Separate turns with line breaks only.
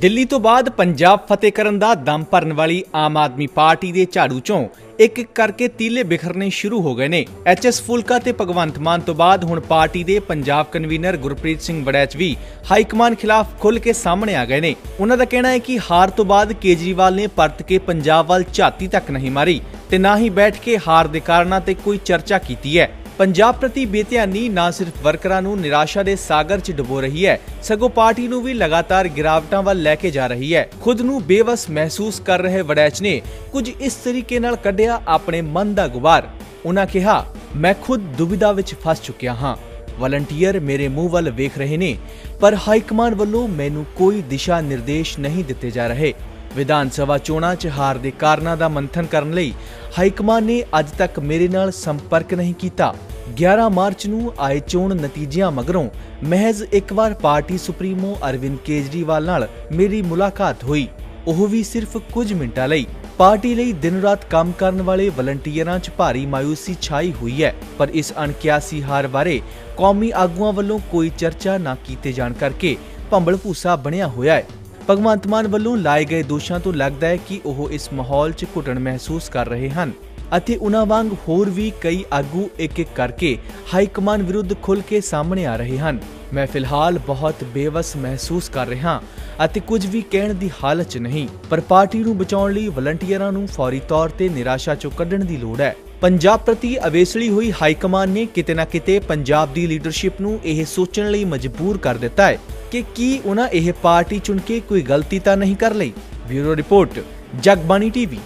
ਦਿੱਲੀ ਤੋਂ ਬਾਅਦ ਪੰਜਾਬ ਫਤਿਹ ਕਰਨ ਦਾ ਦਮ ਭਰਨ ਵਾਲੀ ਆਮ ਆਦਮੀ ਪਾਰਟੀ ਦੇ ਝਾੜੂ ਚੋਂ ਇੱਕ ਇੱਕ ਕਰਕੇ ਤੀਲੇ ਬਿਖਰਨੇ ਸ਼ੁਰੂ ਹੋ ਗਏ ਨੇ। ਐਚਐਸ ਫੁਲਕਾ ਤੇ ਭਗਵੰਤ ਮਾਨ ਤੋਂ ਬਾਅਦ ਹੁਣ ਪਾਰਟੀ ਦੇ ਪੰਜਾਬ ਕਨਵੀਨਰ ਗੁਰਪ੍ਰੀਤ ਸਿੰਘ ਵੜੈਚ ਵੀ ਹਾਈ ਕਮਾਨ ਖਿਲਾਫ ਖੁੱਲ ਕੇ ਸਾਹਮਣੇ ਆ ਗਏ ਨੇ। ਉਹਨਾਂ ਦਾ ਕਹਿਣਾ ਹੈ ਕਿ ਹਾਰ ਤੋਂ ਬਾਅਦ ਕੇਜਰੀਵਾਲ ਨੇ ਪਰਤ ਕੇ ਪੰਜਾਬ ਵੱਲ ਝਾਤੀ ਤੱਕ ਨਹੀਂ ਮਾਰੀ ਤੇ ਨਾ ਹੀ ਬੈਠ ਕੇ ਹਾਰ ਦੇ ਕਾਰਨਾਂ ਤੇ ਕੋਈ ਚਰਚਾ ਕੀਤੀ ਹੈ। ਪੰਜਾਬ ਪ੍ਰਤੀ ਬੇਧਿਆਨੀ ਨਾ ਸਿਰਫ ਵਰਕਰਾਂ ਨੂੰ, ਨਿਰਾਸ਼ਾ ਦੇ ਸਾਗਰ 'ਚ ਡੁਬੋ ਰਹੀ ਹੈ। ਸਗੋਂ ਪਾਰਟੀ ਨੂੰ ਵੀ ਲਗਾਤਾਰ ਗਿਰਾਵਟਾਂ ਵੱਲ ਲੈ ਕੇ ਜਾ ਰਹੀ ਹੈ। ਖੁਦ ਨੂੰ ਬੇਵਸ ਮਹਿਸੂਸ ਕਰ ਰਹੇ ਵੜੈਚ ਨੇ ਕੁਝ ਇਸ ਤਰੀਕੇ ਨਾਲ ਕੱਢਿਆ ਆਪਣੇ ਮਨ ਦਾ ਗੁਬਾਰ। ਉਹਨਾਂ ਕਿਹਾ, ਮੈਂ ਖੁਦ ਦੁਬਿਧਾ ਵਿੱਚ ਫਸ ਚੁੱਕਿਆ ਹਾਂ। ਵਲੰਟੀਅਰ ਮੇਰੇ ਮੂੰਹ ਵੱਲ ਵੇਖ ਰਹੇ ਨੇ, ਪਰ ਹਾਈ ਕਮਾਂਡ ਵੱਲੋਂ ਮੈਨੂੰ ਕੋਈ ਦਿਸ਼ਾ ਨਿਰਦੇਸ਼ ਨਹੀਂ ਦਿੱਤੇ ਜਾ ਰਹੇ। ਵਿਧਾਨ ਸਭਾ ਚੋਣਾਂ 'ਚ ਹਾਰ ਦੇ ਕਾਰਨਾਂ ਦਾ ਮੰਥਨ ਕਰਨ ਲਈ ਹਾਈ ਕਮਾਂਡ ਨੇ ਅੱਜ ਤੱਕ ਮੇਰੇ ਨਾਲ ਸੰਪਰਕ ਨਹੀਂ ਕੀਤਾ। 11 ਮਾਰਚ ਨੂੰ ਆਏ ਚੋਣ ਨਤੀਜਿਆਂ ਮਗਰੋਂ ਮਹਿਜ਼ ਇੱਕ ਵਾਰ ਪਾਰਟੀ ਸੁਪਰੀਮੋ ਅਰਵਿੰਦ ਕੇਜਰੀਵਾਲ ਨਾਲ ਮੇਰੀ ਮੁਲਾਕਾਤ ਹੋਈ। ਉਹ ਵੀ ਸਿਰਫ ਕੁਝ ਮਿੰਟਾਂ ਲਈ। ਪਾਰਟੀ ਲਈ ਦਿਨ ਰਾਤ ਕੰਮ ਕਰਨ ਵਾਲੇ ਵਲੰਟੀਅਰਾਂ 'ਚ ਭਾਰੀ ਮਾਇੂਸੀ ਛਾਈ ਹੋਈ ਹੈ। ਪਰ ਇਸ ਅਣਕਿਆਸੀ ਹਾਰ ਬਾਰੇ ਕੌਮੀ ਆਗੂਆਂ ਵੱਲੋਂ ਕੋਈ ਚਰਚਾ ਨਾ ਕੀਤੇ ਜਾਣ ਕਰਕੇ ਭੰਬਲ ਭੂਸਾ ਬਣਿਆ ਹੋਇਆ ਹੈ। ਭਗਵੰਤ ਮਾਨ ਵੱਲੋਂ ਲਾਏ ਗਏ ਦੋਸ਼ਾਂ ਤੋਂ ਲੱਗਦਾ ਹੈ ਕਿ ਉਹ ਇਸ ਮਾਹੌਲ 'ਚ ਘੁਟਣ ਮਹਿਸੂਸ ਕਰ ਰਹੇ ਹਨ ਅਤੇ ਉਹਨਾਂ ਵਾਂਗ ਹੋਰ ਵੀ ਕਈ ਆਗੂ ਇੱਕ ਇੱਕ ਕਰਕੇ ਹਾਈ ਕਮਾਨ ਵਿਰੁੱਧ ਖੁੱਲ੍ਹ ਕੇ ਸਾਹਮਣੇ ਆ ਰਹੇ ਹਨ। ਮੈਂ ਫਿਲਹਾਲ ਬਹੁਤ ਬੇਵਸ ਮਹਿਸੂਸ ਕਰ ਰਿਹਾ ਅਤੇ ਕੁਝ ਵੀ ਕਹਿਣ ਦੀ ਹਾਲਤ 'ਚ ਨਹੀਂ, ਪਰ ਪਾਰਟੀ ਨੂੰ ਬਚਾਉਣ ਲਈ ਵਲੰਟੀਅਰਾਂ ਨੂੰ ਫੌਰੀ ਤੌਰ ਤੇ ਨਿਰਾਸ਼ਾ 'ਚੋਂ ਕੱਢਣ ਦੀ ਲੋੜ ਹੈ। ਪੰਜਾਬ ਪ੍ਰਤੀ ਅਵੇਸਲੀ ਹੋਈ ਹਾਈ ਕਮਾਨ ਨੇ ਕਿਤੇ ਨਾ ਕਿਤੇ ਪੰਜਾਬ ਦੀ ਲੀਡਰਸ਼ਿਪ ਨੂੰ ਇਹ ਸੋਚਣ ਲਈ ਮਜਬੂਰ ਕਰ ਦਿੱਤਾ ਹੈ। ਕਿ ਕੀ ਉਹਨਾਂ ਇਹ ਪਾਰਟੀ ਚੁਣ ਕੇ ਕੋਈ ਗਲਤੀ ਤਾਂ ਨਹੀਂ ਕਰ ਲਈ? Bureau report, Jagbani TV.